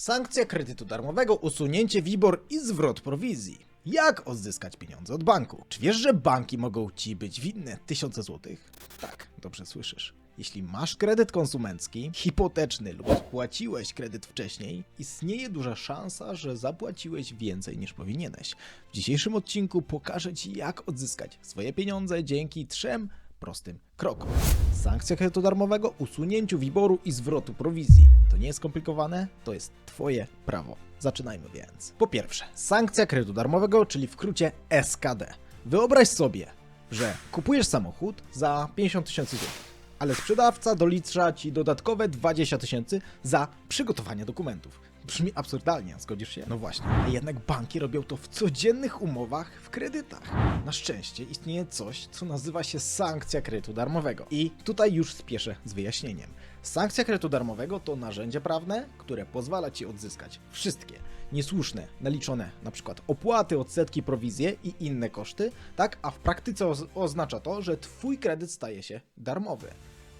Sankcja kredytu darmowego, usunięcie WIBOR i zwrot prowizji. Jak odzyskać pieniądze od banku? Czy wiesz, że banki mogą ci być winne tysiące złotych? Tak, dobrze słyszysz. Jeśli masz kredyt konsumencki, hipoteczny lub spłaciłeś kredyt wcześniej, istnieje duża szansa, że zapłaciłeś więcej niż powinieneś. W dzisiejszym odcinku pokażę Ci, jak odzyskać swoje pieniądze dzięki trzem prostym krokom. Sankcja kredytu darmowego, usunięciu wyboru i zwrotu prowizji. To nie jest skomplikowane, to jest Twoje prawo. Zaczynajmy więc. Po pierwsze, sankcja kredytu darmowego, czyli w skrócie SKD. Wyobraź sobie, że kupujesz samochód za 50 tysięcy złotych, ale sprzedawca dolicza ci dodatkowe 20 tysięcy za przygotowanie dokumentów. Brzmi absurdalnie, zgodzisz się? No właśnie. A jednak banki robią to w codziennych umowach w kredytach. Na szczęście istnieje coś, co nazywa się sankcja kredytu darmowego. I tutaj już spieszę z wyjaśnieniem. Sankcja kredytu darmowego to narzędzie prawne, które pozwala ci odzyskać wszystkie niesłuszne, naliczone na opłaty, odsetki, prowizje i inne koszty, tak? A w praktyce oz- oznacza to, że twój kredyt staje się darmowy.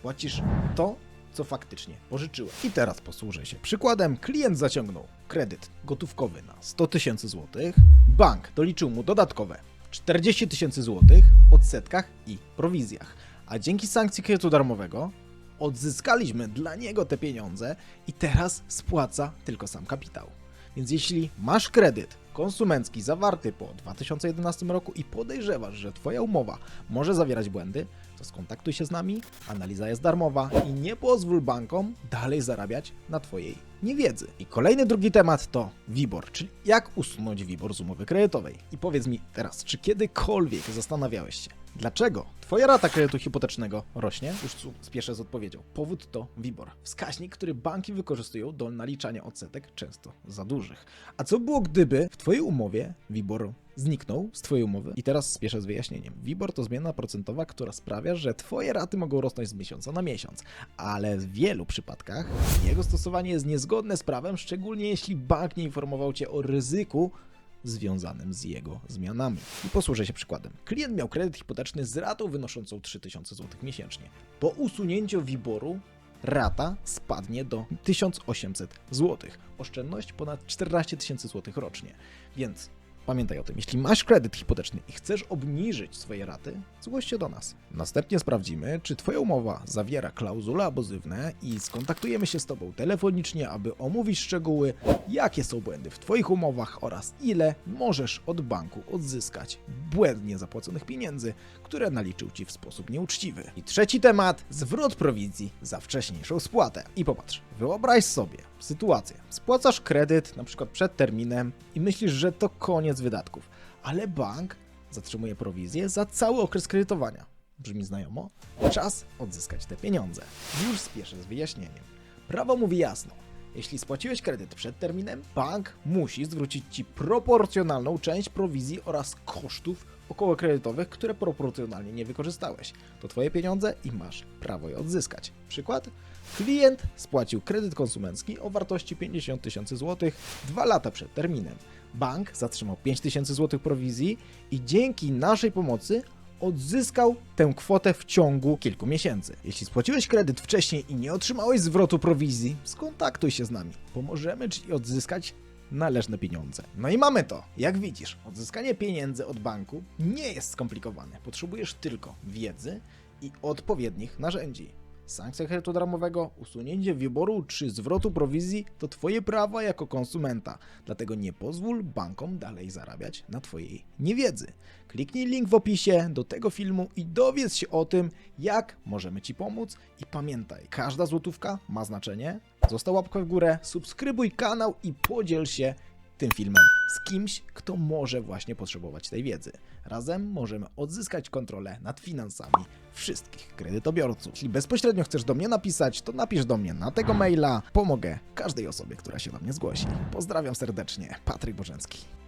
Płacisz to, co faktycznie pożyczyłeś. I teraz posłużę się przykładem. Klient zaciągnął kredyt gotówkowy na 100 tysięcy złotych, bank doliczył mu dodatkowe 40 tysięcy złotych odsetkach i prowizjach. A dzięki sankcji kredytu darmowego odzyskaliśmy dla niego te pieniądze i teraz spłaca tylko sam kapitał. Więc jeśli masz kredyt konsumencki zawarty po 2011 roku i podejrzewasz, że Twoja umowa może zawierać błędy, to skontaktuj się z nami, analiza jest darmowa i nie pozwól bankom dalej zarabiać na Twojej niewiedzy. I kolejny drugi temat to WIBOR, czyli jak usunąć WIBOR z umowy kredytowej. I powiedz mi teraz, czy kiedykolwiek zastanawiałeś się, dlaczego Twoja rata kredytu hipotecznego rośnie? Już spieszę z odpowiedzią. Powód to WIBOR, wskaźnik, który banki wykorzystują do naliczania odsetek, często za dużych. A co było, gdyby w Twojej umowie WIBOR zniknął z Twojej umowy? I teraz spieszę z wyjaśnieniem. WIBOR to zmiana procentowa, która sprawia, że Twoje raty mogą rosnąć z miesiąca na miesiąc, ale w wielu przypadkach jego stosowanie jest niezgodne z prawem, szczególnie jeśli bank nie informował Cię o ryzyku związanym z jego zmianami. I posłużę się przykładem. Klient miał kredyt hipoteczny z ratą wynoszącą 3000 zł miesięcznie. Po usunięciu WIBORu rata spadnie do 1800 zł. Oszczędność ponad 14 tysięcy złotych rocznie. Więc pamiętaj o tym, jeśli masz kredyt hipoteczny i chcesz obniżyć swoje raty, zgłoś się do nas. Następnie sprawdzimy, czy Twoja umowa zawiera klauzule abuzywne i skontaktujemy się z Tobą telefonicznie, aby omówić szczegóły, jakie są błędy w Twoich umowach oraz ile możesz od banku odzyskać błędnie zapłaconych pieniędzy, które naliczył Ci w sposób nieuczciwy. I trzeci temat, zwrot prowizji za wcześniejszą spłatę. I popatrz, wyobraź sobie sytuację. Spłacasz kredyt na przykład przed terminem i myślisz, że to koniec wydatków, ale bank zatrzymuje prowizję za cały okres kredytowania. Brzmi znajomo? Czas odzyskać te pieniądze. Już spieszę z wyjaśnieniem. Prawo mówi jasno. Jeśli spłaciłeś kredyt przed terminem, bank musi zwrócić Ci proporcjonalną część prowizji oraz kosztów okołokredytowych, które proporcjonalnie nie wykorzystałeś. To Twoje pieniądze i masz prawo je odzyskać. Przykład? Klient spłacił kredyt konsumencki o wartości 50 tysięcy złotych dwa lata przed terminem. Bank zatrzymał 5 tysięcy złotych prowizji i dzięki naszej pomocy odzyskał tę kwotę w ciągu kilku miesięcy. Jeśli spłaciłeś kredyt wcześniej i nie otrzymałeś zwrotu prowizji, skontaktuj się z nami. Pomożemy Ci odzyskać należne pieniądze. No i mamy to. Jak widzisz, odzyskanie pieniędzy od banku nie jest skomplikowane. Potrzebujesz tylko wiedzy i odpowiednich narzędzi. Sankcja kredytu darmowego, usunięcie wyboru czy zwrotu prowizji to Twoje prawa jako konsumenta, dlatego nie pozwól bankom dalej zarabiać na Twojej niewiedzy. Kliknij link w opisie do tego filmu i dowiedz się o tym, jak możemy Ci pomóc. I pamiętaj, każda złotówka ma znaczenie. Zostaw łapkę w górę, subskrybuj kanał i podziel się tym filmem z kimś, kto może właśnie potrzebować tej wiedzy. Razem możemy odzyskać kontrolę nad finansami wszystkich kredytobiorców. Jeśli bezpośrednio chcesz do mnie napisać, to napisz do mnie na tego maila. Pomogę każdej osobie, która się do mnie zgłosi. Pozdrawiam serdecznie, Patryk Bożenski.